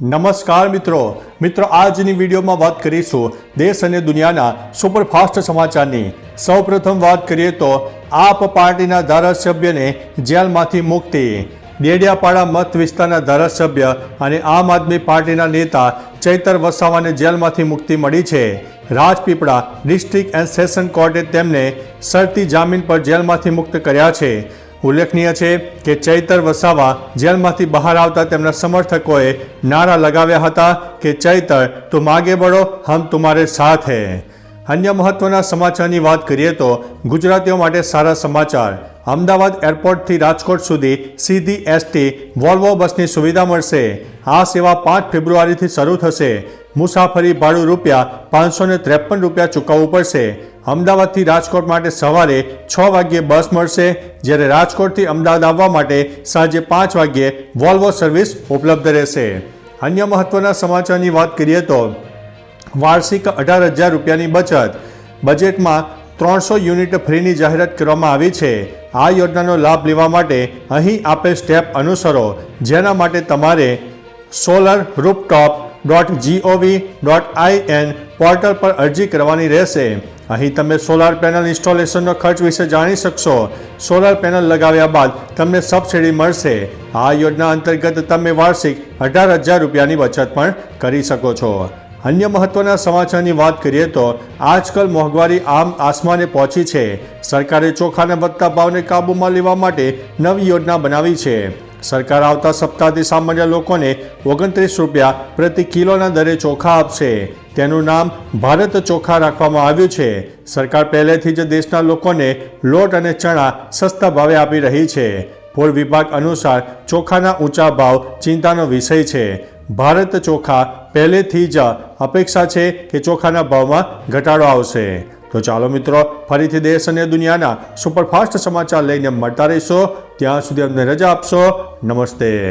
નમસ્કાર મિત્રો. મિત્રો, આજની વિડીયોમાં વાત કરીશું દેશ અને દુનિયાના સુપરફાસ્ટ સમાચારની. સૌપ્રથમ વાત કરીએ તો આપ પાર્ટીના ધારાસભ્યને જેલમાંથી મુક્તિ. દેડિયાપાડા મત વિસ્તારના ધારાસભ્ય અને આમ આદમી પાર્ટીના નેતા ચૈતર વસાવાને જેલમાંથી મુક્તિ મળી છે. રાજપીપળા ડિસ્ટ્રિક્ટ એન્ડ સેશન કોર્ટે તેમને શરતી જામીન પર જેલમાંથી મુક્ત કર્યા છે. ઉલ્લેખનીય છે કે ચૈતર વસાવા જેલમાંથી બહાર આવતા તેમના સમર્થકોએ નારા લગાવ્યા હતા કે, ચૈતર, તું માગે બળો હમ તુમારે સાથ હૈ. અન્ય મહત્વના સમાચારની વાત કરીએ તો ગુજરાતીઓ માટે સારા સમાચાર. અમદાવાદ એરપોર્ટથી રાજકોટ સુધી સીધી એસટી વોલ્વો બસની સુવિધા મળશે. આ સેવા પાંચ ફેબ્રુઆરીથી શરૂ થશે. મુસાફરી ભાડું રૂપિયા પાંચસો ને ત્રેપન રૂપિયા ચૂકવવું પડશે. અમદાવાદથી રાજકોટ માટે સવારે છ વાગ્યે બસ મળશે, જ્યારે રાજકોટથી અમદાવાદ આવવા માટે સાંજે પાંચ વાગ્યે વોલ્વો સર્વિસ ઉપલબ્ધ રહેશે. અન્ય મહત્વના સમાચારની વાત કરીએ તો વાર્ષિક અઢાર હજાર રૂપિયાની બચત. બજેટમાં ત્રણસો યુનિટ ફ્રીની જાહેરાત કરવામાં આવી છે. આ યોજનાનો લાભ લેવા માટે અહીં આપેલ સ્ટેપ અનુસરો, જેના માટે તમારે solar rooftop dot GOV dot IN portal પર અરજી કરવાની રહેશે. અહીં તમે સોલાર પેનલ ઇન્સ્ટોલેશનનો ખર્ચ વિશે જાણી શકશો. સોલાર પેનલ લગાવ્યા બાદ તમને સબસિડી મળશે. આ યોજના અંતર્ગત તમે વાર્ષિક અઢાર હજાર રૂપિયાની બચત પણ કરી શકો છો. અન્ય મહત્વના સમાચારની વાત કરીએ તો આજકાલ મોંઘવારી આમ આસમાને પહોંચી છે. સરકારે ચોખાના વધતા ભાવને કાબૂમાં લેવા માટે નવી યોજના બનાવી છે. સરકાર આવતા સપ્તાહથી સામાન્ય લોકોને ઓગણત્રીસ રૂપિયા પ્રતિ કિલોના દરે ચોખા આપશે. તેનું નામ ભારત ચોખા રાખવામાં આવ્યું છે. સરકાર પહેલેથી જ દેશના લોકોને લોટ અને ચણા સસ્તા ભાવે આપી રહી છે. ફૂડ વિભાગ અનુસાર ચોખાના ઊંચા ભાવ ચિંતાનો વિષય છે. ભારત ચોખા પહેલેથી જ અપેક્ષા છે કે ચોખાના ભાવમાં ઘટાડો આવશે. તો ચાલો મિત્રો, ફરીથી દેશ અને દુનિયાના સુપરફાસ્ટ સમાચાર લઈને મળતા રહીશો. ત્યાં સુધી અમને રજા આપશો. નમસ્તે.